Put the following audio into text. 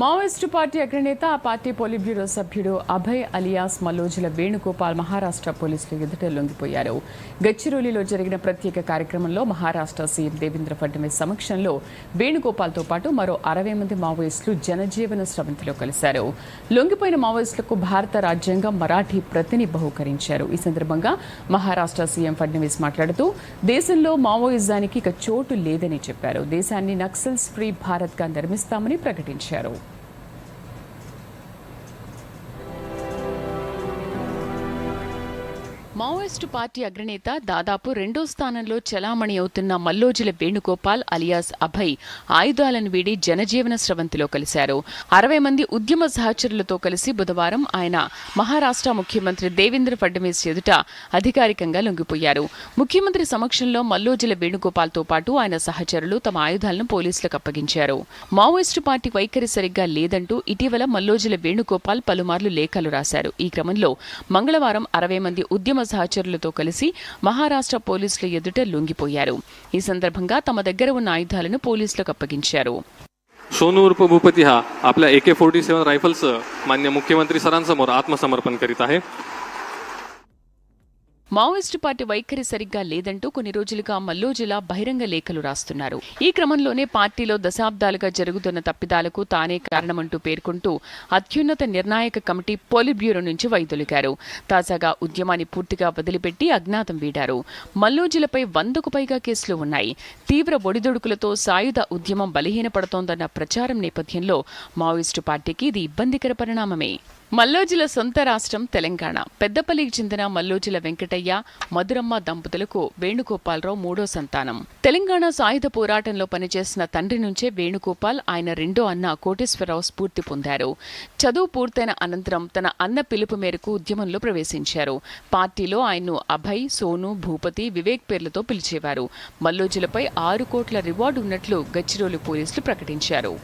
Maoist party అగ్రనేత ఆ party politburo సభ్యుడు అభయ్ అలియాస్ మల్లోజుల వేణుగోపాల్ మహారాష్ట్ర పోలీసులు ఎదుట లొంగిపోయారు. గచ్చిరోలిలో జరిగిన ప్రత్యేక కార్యక్రమంలో మహారాష్ట్ర సీఎం దేవేంద్ర ఫడ్నవీస్ సమక్షంలో వేణుగోపాల్తో పాటు మరో అరవై మంది మావోయిస్టులు జనజీవన స్రవంతిలో కలిశారు. లొంగిపోయిన మావోయిస్టులకు భారత రాజ్యాంగం మరాఠీ ప్రతిని బహుకరించారు. ఈ సందర్భంగా మహారాష్ట్ర సీఎం ఫడ్నవీస్ మాట్లాడుతూ దేశంలో మావోయిజానికి ఇక చోటు లేదని చెప్పారు. దేశాన్ని నక్సల్స్ ఫ్రీ భారత్గా నిర్మిస్తామని ప్రకటించారు. మావోయిస్టు పార్టీ అగ్రనేత దాదాపు రెండో స్థానంలో చలామణి అవుతున్న మల్లోజుల వేణుగోపాల్ అలియాస్ అభయ్ ఆయుధాలను వీడి జనజీవన స్రవంతిలో కలిశారు. అరవై మంది ఉద్యమ సహచరులతో కలిసి బుధవారం ఆయన మహారాష్ట్ర ముఖ్యమంత్రి దేవేంద్ర ఫడ్నవీస్ ఎదుట అధికారికంగా లొంగిపోయారు. ముఖ్యమంత్రి సమక్షంలో మల్లోజుల వేణుగోపాల్తో పాటు ఆయన సహచరులు తమ ఆయుధాలను పోలీసులకు అప్పగించారు. మావోయిస్టు పార్టీ వైఖరి సరిగ్గా లేదంటూ ఇటీవల మల్లోజుల వేణుగోపాల్ పలుమార్లు లేఖలు రాశారు. ఈ క్రమంలో మంగళవారం అరవై మంది ఉద్యమ సహచరులతో కలిసి మహారాష్ట్ర పోలీసుల ఎదుట లొంగిపోయారు ఈ సందర్భంగా తమ దగ్గర ఉన్న ఆయుధాలను పోలీసులకు అప్పగించారు सोनू उर्फ भूपती हा आपल्या ए के फोर्टी सेव्हन रायफल्सचं मान्य मुख्यमंत्री सरांसमोर आत्मसमर्पण करीत आहे మావోయిస్టు పార్టీ వైఖరి సరిగ్గా లేదంటూ కొన్ని రోజులుగా మల్లోజిలా బహిరంగ లేఖలు రాస్తున్నారు. ఈ క్రమంలోనే పార్టీలో దశాబ్దాలుగా జరుగుతున్న తప్పిదాలకు తానే కారణమంటూ పేర్కొంటూ అత్యున్నత నిర్ణాయక కమిటీ పోలిట్ బ్యూరో నుంచి వైదొలిగారు. తాజాగా ఉద్యమాన్ని పూర్తిగా వదిలిపెట్టి అజ్ఞాతం వీడారు. మల్లోజులపై వందకు పైగా కేసులు ఉన్నాయి. తీవ్ర ఒడిదుడుకులతో సాయుధ ఉద్యమం బలహీనపడుతోందన్న ప్రచారం నేపథ్యంలో మావోయిస్టు పార్టీకి ఇది ఇబ్బందికర పరిణామమే. మల్లోజుల సొంత రాష్ట్రం తెలంగాణ. పెద్దపల్లికి చెందిన మల్లోజుల వెంకటయ్య మధురమ్మ దంపతులకు వేణుగోపాలరావు మూడో సంతానం. తెలంగాణ సాయుధ పోరాటంలో పనిచేసిన తండ్రి నుంచే వేణుగోపాల్ ఆయన రెండో అన్న కోటేశ్వరరావు స్ఫూర్తి పొందారు. చదువు పూర్తయిన అనంతరం తన అన్న పిలుపు మేరకు ఉద్యమంలో ప్రవేశించారు. పార్టీలో ఆయన్ను అభయ్ సోను భూపతి వివేక్ పేర్లతో పిలిచేవారు. మల్లోజులపై ఆరు కోట్ల రివార్డు ఉన్నట్లు గచ్చిరోలు పోలీసులు ప్రకటించారు.